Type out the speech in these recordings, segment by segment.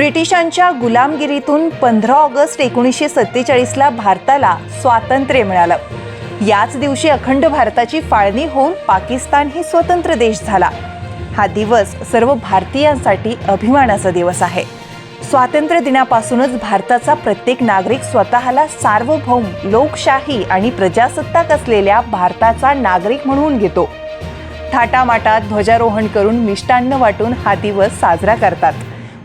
ब्रिटिशांच्या गुलामगिरीतून पंधरा ऑगस्ट एकोणीसशे सत्तेचाळीसला भारताला स्वातंत्र्य मिळालं. याच दिवशी अखंड भारताची फाळणी होऊन पाकिस्तान ही स्वतंत्र देश झाला. हा दिवस सर्व भारतीयांसाठी अभिमानाचा दिवस आहे. स्वातंत्र्य दिनापासूनच भारताचा प्रत्येक नागरिक स्वतःला सार्वभौम लोकशाही आणि प्रजासत्ताक असलेल्या भारताचा नागरिक म्हणून घेतो. थाटामाटात ध्वजारोहण करून मिष्टान्न वाटून हा दिवस साजरा करतात.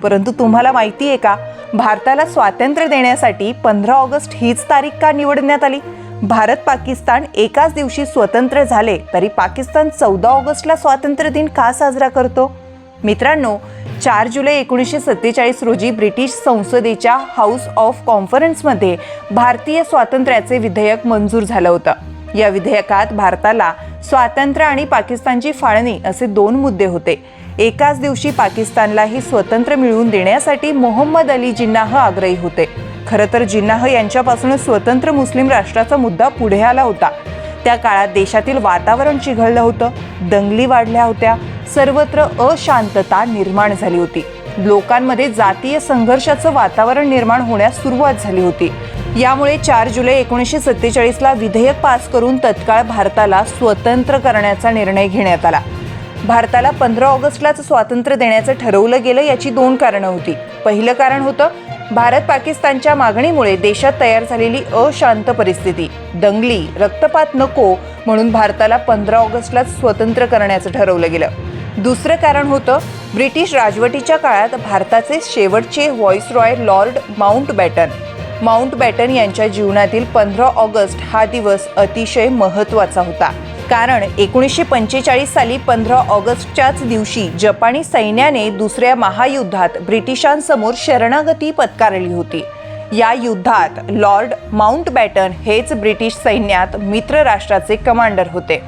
परंतु तुम्हाला माहिती आहे का भारताला स्वातंत्र्य देण्यासाठी पंधरा ऑगस्ट हीच तारीख का निवडण्यात आली? भारत पाकिस्तान एकाच दिवशी स्वतंत्र झाले तरी पाकिस्तान चौदा ऑगस्टला स्वातंत्र्य दिन का साजरा करतो? मित्रांनो चार जुलै एकोणीसशे सत्तेचाळीस रोजी ब्रिटिश संसदेच्या हाऊस ऑफ कॉन्फरन्समध्ये भारतीय स्वातंत्र्याचे विधेयक मंजूर झालं होतं. या विधेयकात भारताला स्वातंत्र्य आणि पाकिस्तानची फाळणी असे दोन मुद्दे होते. एकाच दिवशी पाकिस्तानलाही स्वतंत्र मिळवून देण्यासाठी मोहम्मद अली जिन्नाह आग्रही होते. खरं तर जिन्नाह यांच्यापासूनच स्वतंत्र मुस्लिम राष्ट्राचा मुद्दा पुढे आला होता. त्या काळात देशातील वातावरण चिघळलं होतं दंगली वाढल्या होत्या सर्वत्र अशांतता निर्माण झाली होती. लोकांमध्ये जातीय संघर्षाचं वातावरण निर्माण होण्यास सुरुवात झाली होती. यामुळे चार जुलै एकोणीसशे सत्तेचाळीसला विधेयक पास करून तत्काळ भारताला स्वतंत्र करण्याचा निर्णय घेण्यात आला. भारताला पंधरा ऑगस्टलाच स्वातंत्र्य देण्याचं ठरवलं गेलं याची दोन कारणं होती. पहिलं कारण होतं भारत पाकिस्तानच्या मागणीमुळे देशात तयार झालेली अशांत परिस्थिती. दंगली रक्तपात नको म्हणून भारताला पंधरा ऑगस्टलाच स्वतंत्र करण्याचं ठरवलं गेलं. दुसरं कारण होतं ब्रिटिश राजवटीच्या काळात भारताचे शेवटचे viceroy Lord Mountbatten Mountbatten यांच्या जीवनातील पंधरा ऑगस्ट हा दिवस अतिशय महत्त्वाचा होता. कारण एकोणीसशे पंचेचाळीस साली पंधरा ऑगस्टच्याच दिवशी जपानी सैन्याने दुसऱ्या महायुद्धात ब्रिटिशांसमोर शरणागती पत्कारली होती. या युद्धात लॉर्ड माउंट बॅटन हेच ब्रिटिश सैन्यात मित्र राष्ट्राचे कमांडर होते.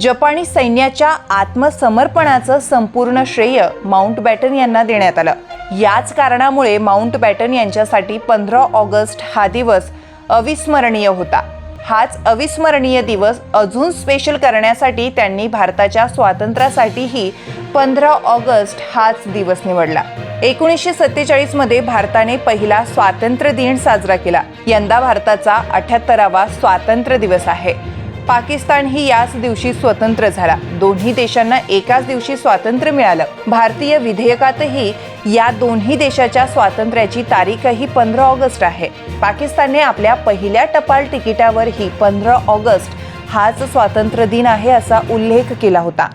जपानी सैन्याच्या आत्मसमर्पणाचं संपूर्ण श्रेय माउंट बॅटन यांना देण्यात आलं. याच कारणामुळे माउंट बॅटन यांच्यासाठी पंधरा ऑगस्ट हा दिवस अविस्मरणीय होता. हाच अविस्मरणीय दिवस अजून स्पेशल करण्यासाठी त्यांनी भारताच्या स्वातंत्र्यासाठीही पंधरा ऑगस्ट हाच दिवस निवडला. एकोणीसशे सत्तेचाळीसमध्ये भारताने पहिला स्वातंत्र्य दिन साजरा केला. यंदा भारताचा अठ्याहत्तरावा स्वातंत्र्य दिवस आहे. पाकिस्तान ही याच दिवशी स्वतंत्र झाला. दोन्ही देशांना एकाच दिवशी स्वातंत्र्य मिळालं. भारतीय विधेयकातही या दोन्ही देशाच्या स्वातंत्र्याची तारीखही पंधरा ऑगस्ट आहे. पाकिस्तानने आपल्या पहिल्या टपाल तिकिटावरही पंधरा ऑगस्ट हाच स्वातंत्र्य दिन आहे असा उल्लेख केला होता.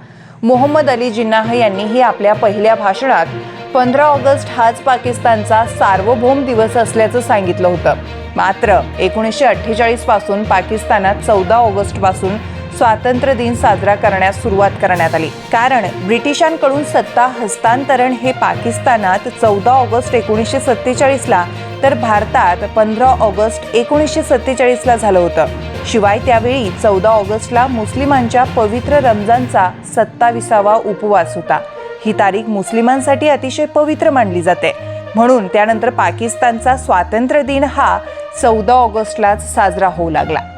मोहम्मद अली जिन्नाह यांनीही आपल्या पहिल्या भाषणात पंधरा ऑगस्ट हाच पाकिस्तानचा सार्वभौम दिवस असल्याचं सांगितलं होतं. मात्र एकोणीसशे अठ्ठेचाळीसपासून पाकिस्तानात चौदा ऑगस्टपासून स्वातंत्र्य दिन साजरा करण्यास सुरुवात करण्यात आली. कारण ब्रिटिशांकडून सत्ता हस्तांतरण हे पाकिस्तानात चौदा ऑगस्ट एकोणीसशे सत्तेचाळीसला तर भारतात पंधरा ऑगस्ट एकोणीसशे सत्तेचाळीसला झालं होतं. शिवाय त्यावेळी चौदा ऑगस्टला मुस्लिमांच्या पवित्र रमजानचा सत्ताविसावा उपवास होता. ही तारीख मुस्लिमांसाठी अतिशय पवित्र मानली जाते. म्हणून त्यानंतर पाकिस्तानचा स्वातंत्र्य दिन हा चौदा ऑगस्टलाच साजरा होऊ लागला.